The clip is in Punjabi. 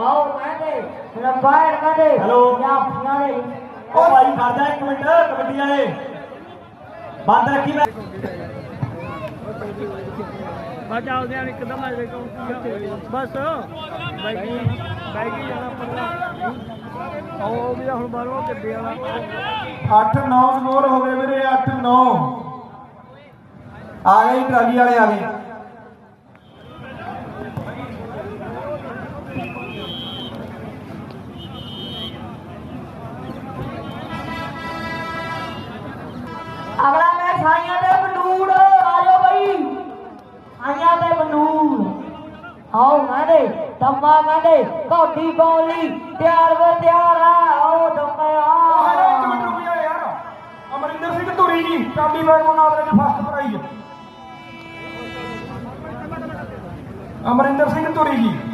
ਆਓ ਕਹਿੰਦੇ ਹੈਲੋ। ਉਹ ਭਾਈ ਜਾ ਇੱਕ ਮਿੰਟ ਕਬੱਡੀ ਵਾਲੇ। ਬੰਦ ਰੱਖੀ ਮੈਂ। ਬਸ ਆਉਂਦੇ ਆਂ ਇੱਕਦਮ ਆ ਜਾਵੇ ਕਿਉਂ ਬਸ। ਬਾਈਕੀ ਬਾਈਕੀ ਜਾਣਾ ਪੱਲਾ ਉਹ ਵੀ ਹੁਣ ਬਾਹਰੋਂ ਗੱਡੇ ਵਾਲਾ। 8-9 ਸਕੋਰ ਹੋ ਗਏ ਵੀਰੇ 8-9 ਆ ਗਈ ਟਰਾਲੀ ਵਾਲੇ ਆ ਗਏ। ਅਗਲਾ ਮੈਚ ਸਾਈਆਂ ਦੇ ਬਨੂੜ ਆ ਬਈ। ਸਾਈਆਂ ਦੇ ਬਨੂੜ ਆਓ ਕਹਿੰਦੇ, ਦੰਮਾ ਕਹਿੰਦੇ ਕੋਡੀ ਬੌਲੀ ਤਿਆਰ ਵੇ ਤਿਆਰ ਆਓ ਦੰਮਿਆ ਅਮਰਿੰਦਰ ਸਿੰਘ ਧੁਰੀ ਜੀ ਚਾਬੀ ਬੈਗ ਮੁਕਾਬਲੇ ਚ ਫਸਟ ਪ੍ਰਾਈਜ਼ ਅਮਰਿੰਦਰ ਸਿੰਘ ਧੁਰੀ ਜੀ।